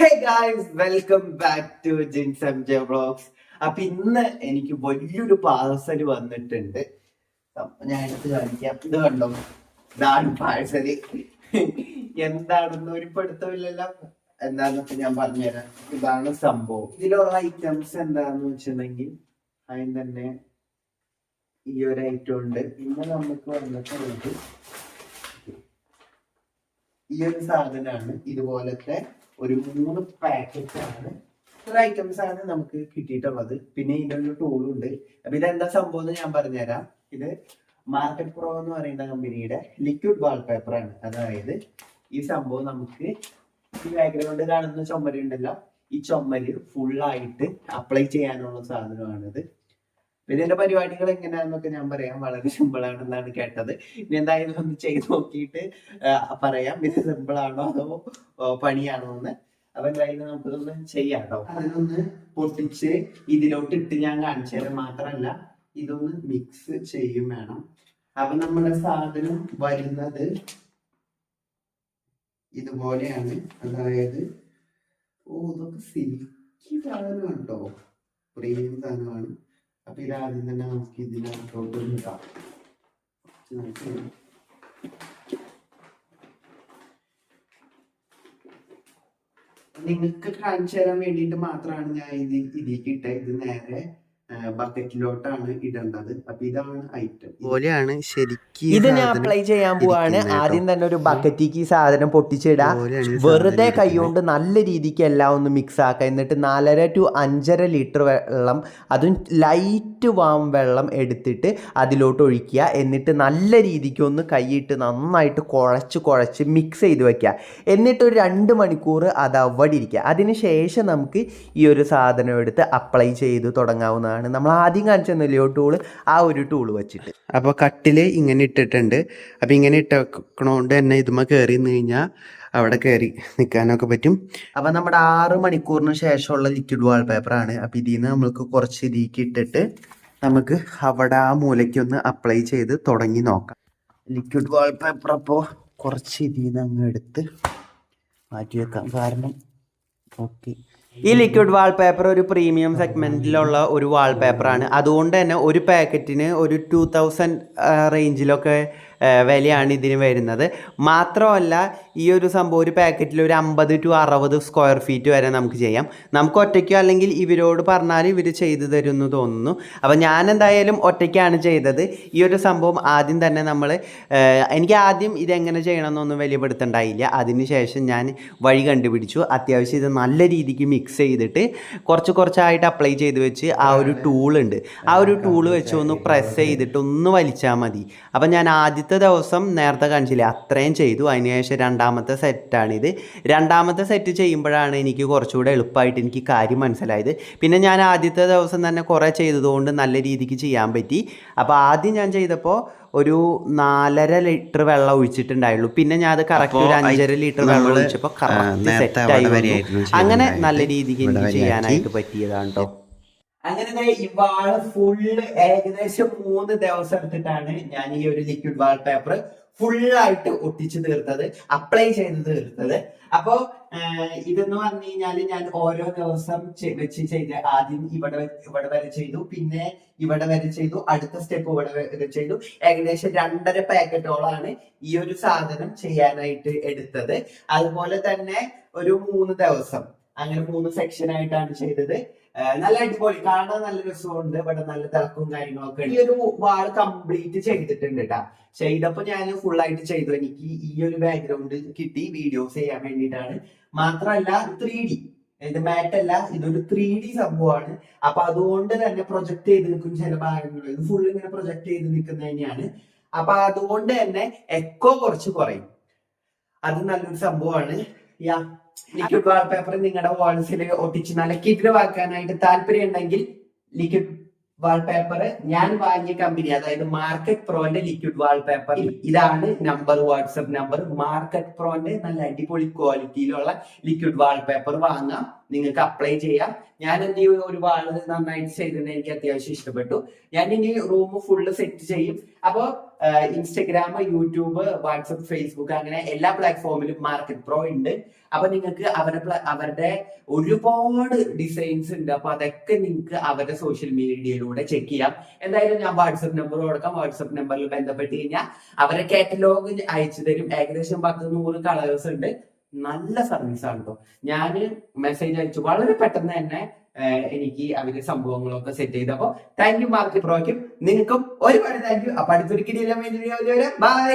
Hey guys welcome back to Jins M J vlogs അപ്പൊ ഇന്ന് എനിക്ക് വലിയൊരു പാഴ്സൽ വന്നിട്ടുണ്ട്. ഞാൻ എടുത്ത് കാണിക്കാം. ഇത് കണ്ടോ? ഇതാണ് പാഴ്സൽ എന്താണെന്ന് ഒരു പഠിത്തമില്ലല്ലോ എന്താണെന്നൊക്കെ ഞാൻ പറഞ്ഞുതരാം. ഇതാണ് സംഭവം. ഇതിലുള്ള ഐറ്റംസ് എന്താണെന്ന് വെച്ചിട്ടുണ്ടെങ്കിൽ അതിന് തന്നെ ഈ ഒരു ഐറ്റം ഉണ്ട്. പിന്നെ നമുക്ക് വന്നിട്ടുള്ളത് ഈ ഒരു സാധനമാണ്. ഇതുപോലത്തെ ഒരു മൂന്ന് പാക്കറ്റ് ആണ്. ഐറ്റംസ് ആണ് നമുക്ക് കിട്ടിയിട്ടുള്ളത്. പിന്നെ ഇതിനൊരു ടൂളും ഉണ്ട്. അപ്പൊ ഇതെന്താ സംഭവം എന്ന് ഞാൻ പറഞ്ഞുതരാം. ഇത് മാർക്കറ്റ് പ്രോ എന്ന് പറയുന്ന കമ്പനിയുടെ ലിക്വിഡ് വാൾ പേപ്പർ ആണ്. അതായത് ഈ സംഭവം നമുക്ക് ഈ ബാക്ക്ഗ്രൗണ്ട് കാണുന്ന ചുമരുണ്ടല്ലോ. ഈ ചുമര് ഫുള്ളായിട്ട് അപ്ലൈ ചെയ്യാനുള്ള സാധനമാണിത്. ഇതിന്റെ പരിപാടികൾ എങ്ങനെയാണെന്നൊക്കെ ഞാൻ പറയാം. വളരെ സിമ്പിൾ ആണെന്നാണ് കേട്ടത്. ഇനി എന്തായാലും ഒന്ന് ചെയ്ത് നോക്കിയിട്ട് പറയാം. ഇത് സിമ്പിൾ ആണോ അതോ പണിയാണോ എന്ന് അപ്പൊ എന്തായാലും നമുക്കിതൊന്ന് ചെയ്യാം കേട്ടോ അതിനൊന്ന് പൊട്ടിച്ച് ഇതിലോട്ട് ഇട്ട് ഞാൻ കാണിച്ചു തരാം. മാത്രല്ല ഇതൊന്ന് മിക്സ് ചെയ്യും വേണം. അപ്പൊ നമ്മുടെ സാധനം വരുന്നത് ഇതുപോലെയാണ്. അതായത് ഓ ഇതൊക്കെ സിൽക്കി സാധനം കേട്ടോ പ്രീമിയം സാധനമാണ്. അപ്പൊ ഇത് ആദ്യം തന്നെ നമുക്ക് ഇതിനകത്തോട്ട് ഇടാം. നിങ്ങൾക്ക് കാണിച്ചു തരാൻ വേണ്ടിയിട്ട് മാത്രമാണ് ഞാൻ ഇത് ഇതിലേക്ക് ഇത് നേരെ ബക്കറ്റിലോട്ടാണ് ഇടേണ്ടത്. അപ്പൊ ഇതാണ് ഐറ്റം പോലെയാണ് ശരിക്കും ഇത് ഞാൻ അപ്ലൈ ചെയ്യാൻ പോവാണ്. ആദ്യം തന്നെ ഒരു ബക്കറ്റിക്ക് ഈ സാധനം പൊട്ടിച്ചിടാ. വെറുതെ കൈ കൈകൊണ്ട് നല്ല രീതിക്ക് എല്ലാം ഒന്ന് മിക്സ് ആക്കുക എന്നിട്ട് നാലര ടു അഞ്ചര ലിറ്റർ വെള്ളം അതും ലൈറ്റ് വാം വെള്ളം എടുത്തിട്ട് അതിലോട്ട് ഒഴിക്കുക. എന്നിട്ട് നല്ല രീതിക്ക് ഒന്ന് കൈയിട്ട് നന്നായിട്ട് കുഴച്ച് കുഴച്ച് മിക്സ് ചെയ്ത് വെക്കുക. എന്നിട്ട് ഒരു രണ്ട് മണിക്കൂർ അത് അവിടെ ഇരിക്കുക. അതിന് ശേഷം നമുക്ക് ഈ ഒരു സാധനം എടുത്ത് അപ്ലൈ ചെയ്ത് തുടങ്ങാവുന്നതാണ്. നമ്മൾ ആദ്യം കാണിച്ചെന്നല്ലയോ ടൂൾ ആ ഒരു ടൂൾ വെച്ചിട്ട്. അപ്പോൾ കട്ടിൽ ഇങ്ങനെ ഇട്ടിട്ടുണ്ട്. അപ്പം ഇങ്ങനെ ഇട്ടേക്കണോണ്ട് തന്നെ ഇതുമ്മ കയറി നിന്ന് കഴിഞ്ഞാൽ അവിടെ കയറി നിൽക്കാനൊക്കെ പറ്റും. അപ്പം നമ്മുടെ ആറ് മണിക്കൂറിന് ശേഷമുള്ള ലിക്വിഡ് വാൾപേപ്പർ ആണ്. അപ്പം ഇതിൽ നിന്ന് നമ്മൾക്ക് കുറച്ച് ഇതിലേക്ക് ഇട്ടിട്ട് നമുക്ക് അവിടെ ആ മൂലയ്ക്കൊന്ന് അപ്ലൈ ചെയ്ത് തുടങ്ങി നോക്കാം. ലിക്വിഡ് വാൾ പേപ്പർ അപ്പോൾ കുറച്ച് ഇതിൽ നിന്ന് അങ്ങ് എടുത്ത് മാറ്റി വെക്കാം. കാരണം ഓക്കെ ഈ ലിക്വിഡ് വാൾപേപ്പർ ഒരു പ്രീമിയം സെഗ്മെന്റിലുള്ള ഒരു വാൾപേപ്പറാണ് അതുകൊണ്ട് തന്നെ ഒരു പാക്കറ്റിന് ഒരു ടു തൗസൻഡ് റേഞ്ചിലൊക്കെ വിലയാണ് ഇതിന് വരുന്നത്. മാത്രമല്ല ഈ ഒരു സംഭവം ഒരു പാക്കറ്റിൽ ഒരു അമ്പത് ടു അറുപത് സ്ക്വയർ ഫീറ്റ് വരെ നമുക്ക് ചെയ്യാം. നമുക്ക് ഒറ്റയ്ക്കോ അല്ലെങ്കിൽ ഇവരോട് പറഞ്ഞാൽ ഇവർ ചെയ്തു തരുമെന്ന് തോന്നുന്നു. അപ്പോൾ ഞാൻ എന്തായാലും ഒറ്റയ്ക്കാണ് ചെയ്തത്. ഈ ഒരു സംഭവം ആദ്യം തന്നെ നമ്മൾ എനിക്ക് ആദ്യം ഇതെങ്ങനെ ചെയ്യണമെന്നൊന്നും വലിയ പിടുത്തുണ്ടായില്ല അതിനുശേഷം ഞാൻ വഴി കണ്ടുപിടിച്ചു. അത്യാവശ്യം ഇത് നല്ല രീതിക്ക് മിക്സ് ചെയ്തിട്ട് കുറച്ച് കുറച്ചായിട്ട് അപ്ലൈ ചെയ്ത് വെച്ച് ആ ഒരു ടൂൾ ഉണ്ട്. ആ ഒരു ടൂൾ വെച്ച് ഒന്ന് പ്രസ് ചെയ്തിട്ട്. ഒന്ന് വലിച്ചാൽ മതി. അപ്പം ഞാൻ ആദ്യത്തെ ദിവസം നേരത്തെ കാണിച്ചില്ലേ? അത്രയും ചെയ്തു. അതിനുശേഷം രണ്ടാമത്തെ സെറ്റാണിത് രണ്ടാമത്തെ സെറ്റ് ചെയ്യുമ്പോഴാണ് എനിക്ക് കുറച്ചുകൂടെ എളുപ്പമായിട്ട് എനിക്ക് കാര്യം മനസ്സിലായത്. പിന്നെ ഞാൻ ആദ്യത്തെ ദിവസം തന്നെ കുറേ ചെയ്തതുകൊണ്ട് നല്ല രീതിക്ക് ചെയ്യാൻ പറ്റി. അപ്പോൾ ആദ്യം ഞാൻ ചെയ്തപ്പോൾ ഒരു നാലര ലിറ്റർ വെള്ളം ഒഴിച്ചിട്ടുണ്ടായുള്ളൂ. പിന്നെ ഞാൻ അത് കറക്റ്റ് ഒരു അഞ്ചര ലിറ്റർ വെള്ളം ഒഴിച്ചപ്പോൾ കറക്റ്റ് സെറ്റായി അങ്ങനെ. നല്ല രീതിക്ക് എനിക്ക് ചെയ്യാനായിട്ട് പറ്റിയതാണ് കേട്ടോ അങ്ങനെ ഇവാൾ ഫുള്ള് ഏകദേശം മൂന്ന് ദിവസം എടുത്തിട്ടാണ് ഞാൻ ഈ ഒരു ലിക്വിഡ് വാൾ പേപ്പർ ഫുള്ളായിട്ട് ഒട്ടിച്ചു തീർത്തത് അപ്ലൈ ചെയ്ത് തീർത്തത്. അപ്പോ ഇതെന്ന് പറഞ്ഞു കഴിഞ്ഞാൽ ഞാൻ ഓരോ ദിവസം വെച്ച് ചെയ്ത് ആദ്യം ഇവിടെ ഇവിടെ വരെ ചെയ്തു പിന്നെ ഇവിടെ വരെ ചെയ്തു അടുത്ത സ്റ്റെപ്പ് ഇവിടെ വരെ ചെയ്തു. ഏകദേശം രണ്ടര പാക്കറ്റോളാണ് ഈ ഒരു സാധനം ചെയ്യാനായിട്ട് എടുത്തത്. അതുപോലെ തന്നെ ഒരു മൂന്ന് ദിവസം അങ്ങനെ മൂന്ന് സെക്ഷൻ ആയിട്ടാണ് ചെയ്തത്. നല്ല അടിപൊളി. കാണാൻ നല്ല രസമുണ്ട്. ഇവിടെ നല്ല തിളക്കും കാര്യങ്ങളൊക്കെ ഈ ഒരു വാൾ കംപ്ലീറ്റ് ചെയ്തിട്ടുണ്ട് കേട്ടാ ചെയ്തപ്പോ ഞാൻ ഫുൾ ആയിട്ട് ചെയ്തു. എനിക്ക് ഈ ഒരു ബാക്ക്ഗ്രൗണ്ട് കിട്ടി. വീഡിയോസ് ചെയ്യാൻ വേണ്ടിയിട്ടാണ്. മാത്രമല്ല ത്രീ ഡി ഇത് മാറ്റ് അല്ല ഇതൊരു ത്രീ ഡി സംഭവമാണ്. അപ്പൊ അതുകൊണ്ട് തന്നെ പ്രൊജക്ട് ചെയ്ത് നിൽക്കും ചില ഭാഗങ്ങൾ. ഇത് ഫുൾ ഇങ്ങനെ പ്രൊജക്ട് ചെയ്ത് നിൽക്കുന്ന തന്നെയാണ്. അപ്പൊ അതുകൊണ്ട് തന്നെ എക്കോ കുറച്ച് കുറയും. അത് നല്ലൊരു സംഭവമാണ്. യാ ലിക്വിഡ് വാൾപേപ്പർ നിങ്ങളുടെ വാൾസിൽ ഒട്ടിച്ച് നല്ല വാക്കാനായിട്ട് താല്പര്യം ഉണ്ടെങ്കിൽ ലിക്വിഡ് വാൾപേപ്പർ ഞാൻ വാങ്ങിയ കമ്പനി അതായത് മാർക്കറ്റ് പ്രോന്റെ ലിക്വിഡ് വാൾപേപ്പർ ഇതാണ് നമ്പർ വാട്സപ്പ് നമ്പർ മാർക്കറ്റ് പ്രോന്റെ നല്ല അടിപൊളി ക്വാളിറ്റിയിലുള്ള ലിക്വിഡ് വാൾപേപ്പർ വാങ്ങാം. നിങ്ങൾക്ക് അപ്ലൈ ചെയ്യാം. ഞാൻ എന്ത് ചെയ്യും ഒരു വാൾ നന്നായിട്ട് ചെയ്തതിന് എനിക്ക് അത്യാവശ്യം ഇഷ്ടപ്പെട്ടു. ഞാൻ ഇനി റൂം ഫുള്ള് സെറ്റ് ചെയ്യും. അപ്പോ ഇൻസ്റ്റഗ്രാം യൂട്യൂബ് വാട്സപ്പ് ഫേസ്ബുക്ക് അങ്ങനെ എല്ലാ പ്ലാറ്റ്ഫോമിലും മാർക്കറ്റ് പ്രോ ഉണ്ട്. അപ്പൊ നിങ്ങൾക്ക് അവരുടെ അവരുടെ ഒരുപാട് ഡിസൈൻസ് ഉണ്ട്. അപ്പൊ അതൊക്കെ നിങ്ങൾക്ക് അവരുടെ സോഷ്യൽ മീഡിയയിലൂടെ ചെക്ക് ചെയ്യാം. എന്തായാലും ഞാൻ വാട്സപ്പ് നമ്പർ കൊടുക്കാം. വാട്സപ്പ് നമ്പറിൽ ബന്ധപ്പെട്ട് കഴിഞ്ഞാൽ അവരെ കാറ്റലോഗ് അയച്ചു തരും. ഏകദേശം പത്ത് നൂറ് കളേഴ്സ് ഉണ്ട്. നല്ല സർവീസ് ആണ് കേട്ടോ ഞാൻ മെസ്സേജ് അയച്ചു. വളരെ പെട്ടെന്ന് തന്നെ എനിക്ക് അവർ സംഭവങ്ങളൊക്കെ സെറ്റ് ചെയ്തപ്പോ താങ്ക് യു മാർക്കറ്റ് പ്രോയ്ക്കും. നിങ്ങൾക്കും ഒരുപാട് താങ്ക് യു അപ്പൊ അടുത്തൊരു കിടിയിലും ബൈ